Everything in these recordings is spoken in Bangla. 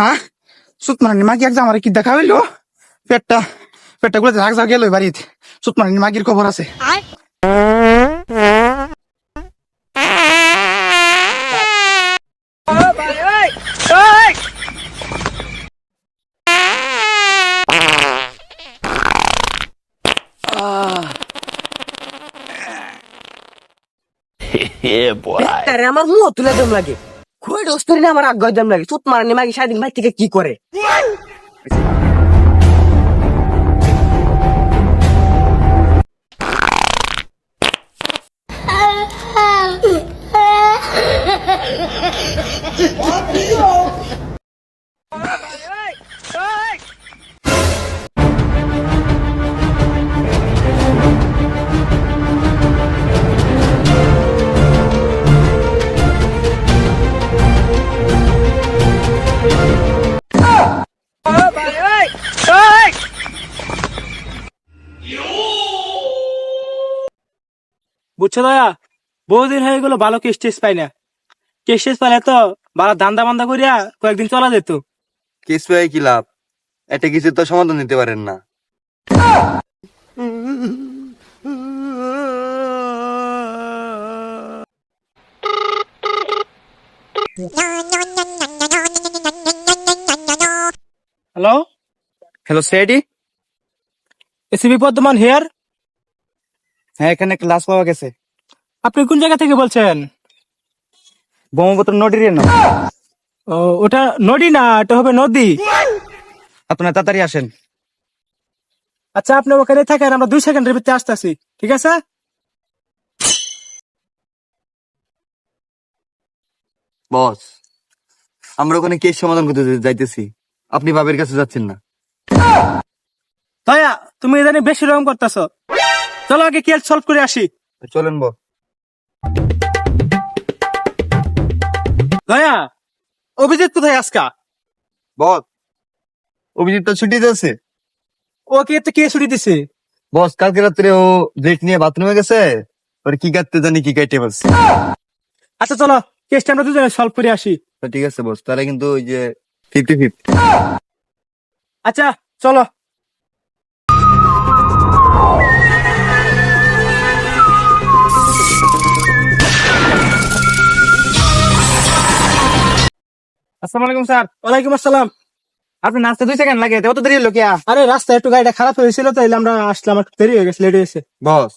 হ্যাঁ সুতমানি মাগি এক আমার কি দেখা হইল? পেটটা পেটটা গুলো ঝাঁক ঝাঁক গেল বাড়িতে। সুতমানি মাগির খবর আছে। আমার মুহ তুলে দম লাগে। খুবই দোস্তরি না আমার আগ্রহ জন্ম লাগে। চুত মারানি, মাগি সারাদিন ভাই থেকে কি করে? বুঝছ দয়া? বহুদিন হয়ে গেলো ভালো কেস্টেজ পাই না। কেস্টেজ পাইলে তো ভালো ধান্দা বান্দা করিয়া কয়েকদিন চলা যেত। কেস পেয়ে কি লাভ? এটা কিছু তো সমাধান দিতে পারেন না। হ্যালো হ্যালো সেডি এসিবি বর্ধমান হেয়ার হ্যাঁ এখানে ক্লাস পাওয়া গেছে। আপনি কোন জায়গা থেকে বলছেন? ব্রহ্মপুত্র নদীর ও ওটা নদী না এটা হবে নদী। আপনারা তাড়াতাড়ি আসেন। আচ্ছা আপনি ওখানে থাকেন আমরা দুই সেকেন্ডের ভিতরে আসতেছি ঠিক আছে? বস আমরা ওখানে কেস সমাধান করতে যাইতেছি। আপনি বাবের কাছে যাচ্ছেন না। দয়া তুমি ইদানি বেশি রকম করতেছ। চলো আগে কেস সলভ করে আসি। চলেন বল। দয়া অভিজিৎ কোথায় আজকা? বস অভিজিৎ তো ছুটিতে আছে। ও কি এতে কে ছুটি দিছে? বস কালকে রাত্রে ও ব্রেক নিয়ে বাথরুমে গেছে ওর কি কাটতে জানি কি কাটতে পারছে আচ্ছা চলো কেসটা আমরা দুজনে সলভ করে আসি। তো ঠিক আছে বস তাহলে কিন্তু ওই যে ফিফটি ফিফটি আচ্ছা চলো। আসসালামু আলাইকুম স্যার। ওয়ালাইকুম আসসালাম। আপনি নাচতে দুই সেকেন্ড লাগে অত দেরি হলো কিয়া? আরে রাস্তায় একটু গাড়িটা খারাপ হয়েছিল তো এলে আমরা আসলাম একটু দেরি হয়ে গেছে লেট হয়েছে বস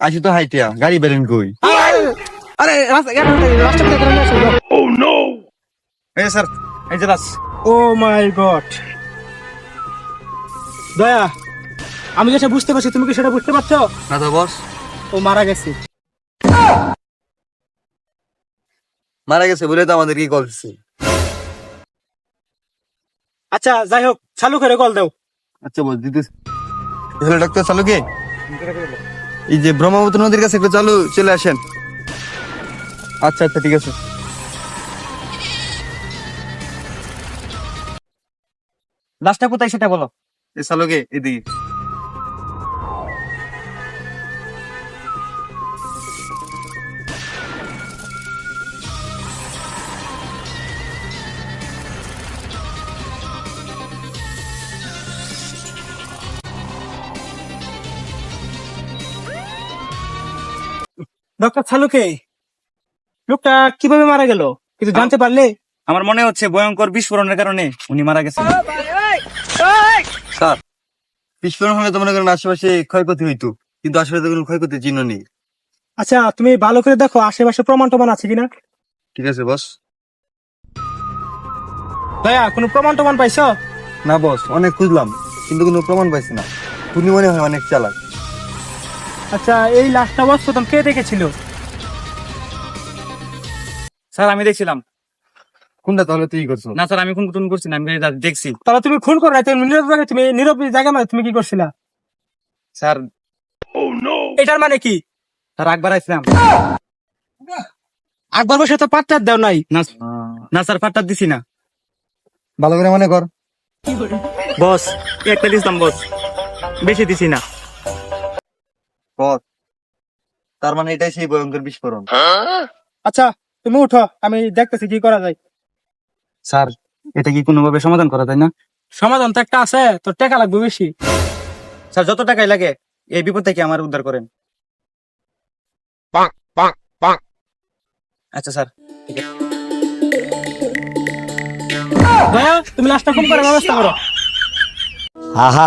আসি তো হাইটিয়া গাড়ি বেরেন কই? আরে ও নো এই স্যার এই যে বাস। ও মাই গড। দয়া আমি যেটা বুঝতে পারছি তুমি কি সেটা বুঝতে পারছ? না তো বস। ও মারা গেছে। মারা গেছে বলে তো আমাদের কি দিচ্ছে আচ্ছা যাই হোক চালু করে কল দাও। আচ্ছা বল দিতেছি। হ্যালো ডাক্তার চালু কে এই যে ব্রহ্মপুত্র নদীর কাছে একটু চালু চলে আসেন। আচ্ছা আচ্ছা ঠিক আছে। লাস্টটা কোথায় সেটা বলো। এই চালুকে এদিকে। ডক্টর চালুকে লোকটা কীভাবে মারা গেল? কিছু জানতে পারলে? আমার মনে হচ্ছে ভয়ঙ্কর বিস্ফোরণের কারণে উনি মারা গেছেন। স্যার বিস্ফোরণ হলে তো মনে করেন আশেপাশে ক্ষয়ক্ষতি হইতো কিন্তু আসলে তো কোনো ক্ষয়ক্ষতির চিহ্ন নেই। আচ্ছা তুমি ভালো করে দেখো আশেপাশে প্রমাণ টমান আছে কিনা? ঠিক আছে বস। দয়া কোনো প্রমাণ টমান পাইছো? না বস অনেক খুঁজলাম কিন্তু কোনো প্রমাণ পাইছি না। উনি মনে হয় অনেক চালাক। আচ্ছা এই লাশটা বস প্রথম কে দেখেছিল? স্যার আমি দেখছিলাম। কোনটা তাহলে তুই করছ? না স্যার আমি কোন কোন করছি না আমি দেখছি। তাহলে তুমি খুন করো নাই, তুমি নীরব জায়গায় তুমি নীরব জায়গা মানে তুমি কি করছিলা? স্যার এটার মানে কি? স্যার আকবার আইছিলাম আকবর বসে তো পাত্তার দেও নাই। না না স্যার ফাটটা দিছি না। ভালো করে মনে কর। বস একটা দিছিলাম বস। বেশি দিছি না। বস তার মানে এটাই সেই ভয়ঙ্কর বিস্ফোরণ। আচ্ছা তুমি উঠো আমি দেখতেছি কি করা যায়। স্যার এটা কি কোনোভাবে সমাধান করা যায় না? সমাধান তো একটা আছে তোর টাকা লাগবে বেশি। স্যার যত টাকাই লাগে এই বিপদ থেকে আমার উদ্ধার করেন। আচ্ছা স্যার। তুমি লাস্টটা ফোন করে ব্যবস্থা করো। আহা